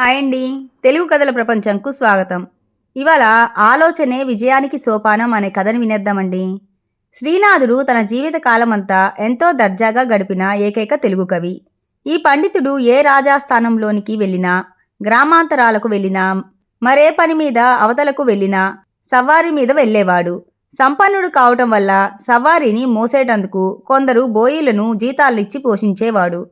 Hi అండి. తెలుగు కథల ప్రపంచంకు స్వాగతం. ఇవాళ ఆలోచనే విజయానికి సోపానం అనే కథను వినేద్దామండి. శ్రీనాథుడు తన జీవిత కాలమంతా ఎంతో దర్జాగా గడిపిన ఏకైక తెలుగు కవి. ఈ పండితుడు ఏ రాజాస్థానంలోనికి వెళ్ళినా గ్రామాంతరాలకు వెళ్ళినా మరే పని మీద అవతలకు వెళ్ళినా సవారి మీద వెళ్ళేవాడు. సంపన్నుడు కావటం వల్ల సవారిని మోసేటందుకు కొందరు బోయిలను జీతాలిచ్చి పోషించేవాడు.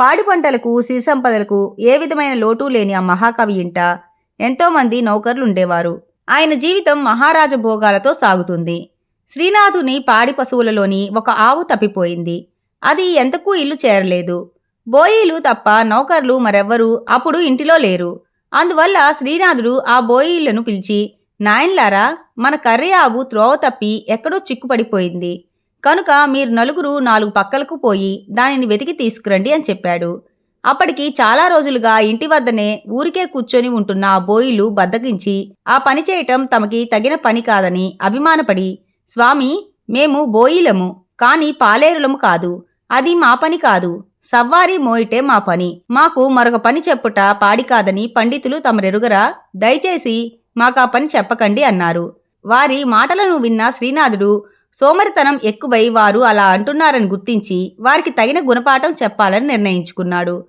పాడి పంటలకు సిరి సంపదలకు ఏ విధమైన లోటు లేని ఆ మహాకవి ఇంట ఎంతోమంది నౌకర్లుండేవారు. ఆయన జీవితం మహారాజ భోగాలతో సాగుతుంది. శ్రీనాథుని పాడి పశువులలోని ఒక ఆవు తప్పిపోయింది. అది ఎంతకు ఇల్లు చేరలేదు? బోయిలు తప్ప నౌకర్లు మరెవ్వరూ అప్పుడు ఇంటిలో లేరు. అందువల్ల శ్రీనాథుడు ఆ బోయిళ్ళను పిలిచి నాయన్లారా మన కర్రీ ఆవు త్రోవ తప్పి ఎక్కడో చిక్కుపడిపోయింది. కనుక మీరు నలుగురు నాలుగు పక్కలకు పోయి దానిని వెతికి తీసుకురండి అని చెప్పాడు. అప్పటికి చాలా రోజులుగా ఇంటి వద్దనే ఊరికే కూర్చొని ఉంటున్న ఆ బోయిలు బద్దకించి ఆ పని చేయటం తమకి తగిన పని కాదని అభిమానపడి స్వామి మేము బోయిలము కాని పాలేరులము కాదు. అది మా పని కాదు. సవ్వారి మోయిటే మా పని. మాకు మరొక పని చెప్పుట పాడి కాదని పండితులు తమరెరుగరా? దయచేసి మాకా పని చెప్పకండి అన్నారు. వారి మాటలను విన్న శ్రీనాథుడు సోమరితనం ఎక్కువై వారు అలా అంటున్నారని గుర్తించి వారికి తగిన గుణపాఠం చెప్పాలని నిర్ణయించుకున్నాడు.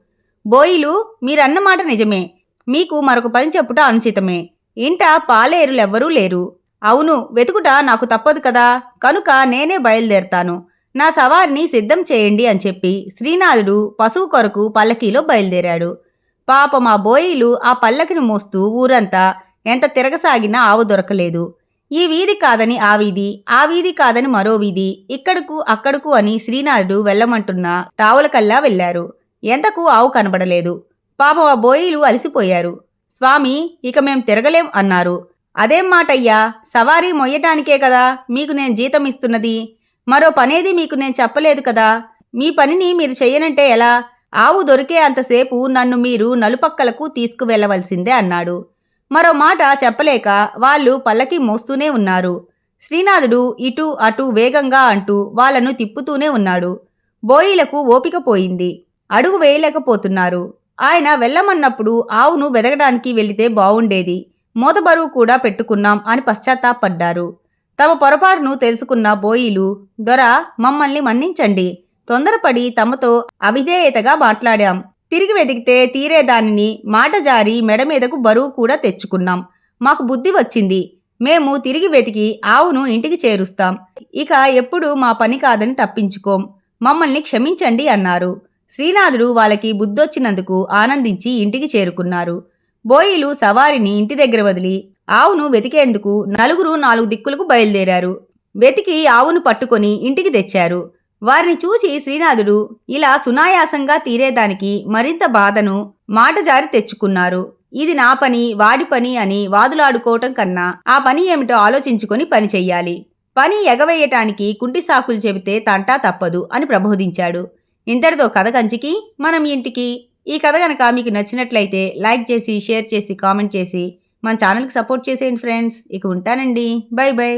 బోయిలు మీరన్న మాట నిజమే. మీకు మరొక పని చెప్పుట అనుచితమే. ఇంట పాలేరులెవ్వరూ లేరు. అవును వెతుకుట నాకు తప్పదు కదా. కనుక నేనే బయలుదేరతాను. నా సవారిని సిద్ధం చేయండి అని చెప్పి శ్రీనాథుడు పశువు కొరకు పల్లకీలో బయలుదేరాడు. పాపం ఆ బోయిలు ఆ పల్లకిని మోస్తూ ఊరంతా ఎంత తిరగసాగినా ఆవు దొరకలేదు. ఈ వీధి కాదని ఆ వీధి ఆ వీధి కాదని మరో వీధి ఇక్కడకు అక్కడకు అని శ్రీనాథుడు వెళ్ళమంటున్న తావులకల్లా వెళ్ళారు. ఎంతకు ఆవు కనబడలేదు. పాపం ఆ బోయిలు అలసిపోయారు. స్వామి ఇక మేం తిరగలేం అన్నారు. అదేం మాటయ్యా? సవారీ మొయ్యటానికే కదా మీకు నేను జీతం ఇస్తున్నది. మరో పనేది మీకు నేను చెప్పలేదు కదా. మీ పనిని మీరు చెయ్యనంటే ఎలా? ఆవు దొరికే అంతసేపు నన్ను మీరు నలుపక్కలకు తీసుకువెళ్ళవలసిందే అన్నాడు. మరో మాట చెప్పలేక వాళ్ళు పల్లకి మోస్తూనే ఉన్నారు. శ్రీనాథుడు ఇటు అటు వేగంగా అంటూ వాళ్ళను తిప్పుతూనే ఉన్నాడు. బోయిలకు ఓపిక పోయింది. అడుగు వేయలేకపోతున్నారు. ఆయన వెళ్ళమన్నప్పుడు ఆవును వెదగడానికి వెళితే బావుండేది. మోతబరువు కూడా పెట్టుకున్నాం అని పశ్చాత్తాపడ్డారు. తమ పొరపాటును తెలుసుకున్న బోయిలు దొర మమ్మల్ని మన్నించండి. తొందరపడి తమతో అవిధేయతగా మాట్లాడాం. తిరిగి వెతికితే తీరే దానిని మాట జారి మెడ మీదకు బరువు కూడా తెచ్చుకున్నాం. మాకు బుద్ధి వచ్చింది. మేము తిరిగి వెతికి ఆవును ఇంటికి చేరుస్తాం. ఇక ఎప్పుడు మా పని కాదని తప్పించుకోం. మమ్మల్ని క్షమించండి అన్నారు. శ్రీనాథుడు వాళ్ళకి బుద్ధొచ్చినందుకు ఆనందించి ఇంటికి చేరుకున్నారు. బోయిలు సవారిని ఇంటి దగ్గర వదిలి ఆవును వెతికేందుకు నలుగురు నాలుగు దిక్కులకు బయలుదేరారు. వెతికి ఆవును పట్టుకొని ఇంటికి తెచ్చారు. వారిని చూసి శ్రీనాథుడు ఇలా సునాయాసంగా తీరేదానికి మరింత బాధను మాట జారి తెచ్చుకున్నారు. ఇది నా పని వాడి పని అని వాదులాడుకోవటం కన్నా ఆ పని ఏమిటో ఆలోచించుకొని పని చెయ్యాలి. పని ఎగవేయటానికి కుంటి సాకులు చెబితే తంటా తప్పదు అని ప్రబోధించాడు. ఇంతటితో కథ కంచికి మనం ఇంటికి. ఈ కథ కనుక మీకు నచ్చినట్లయితే లైక్ చేసి షేర్ చేసి కామెంట్ చేసి మన ఛానల్కి సపోర్ట్ చేసేయండి ఫ్రెండ్స్. ఇక ఉంటానండి. Bye bye.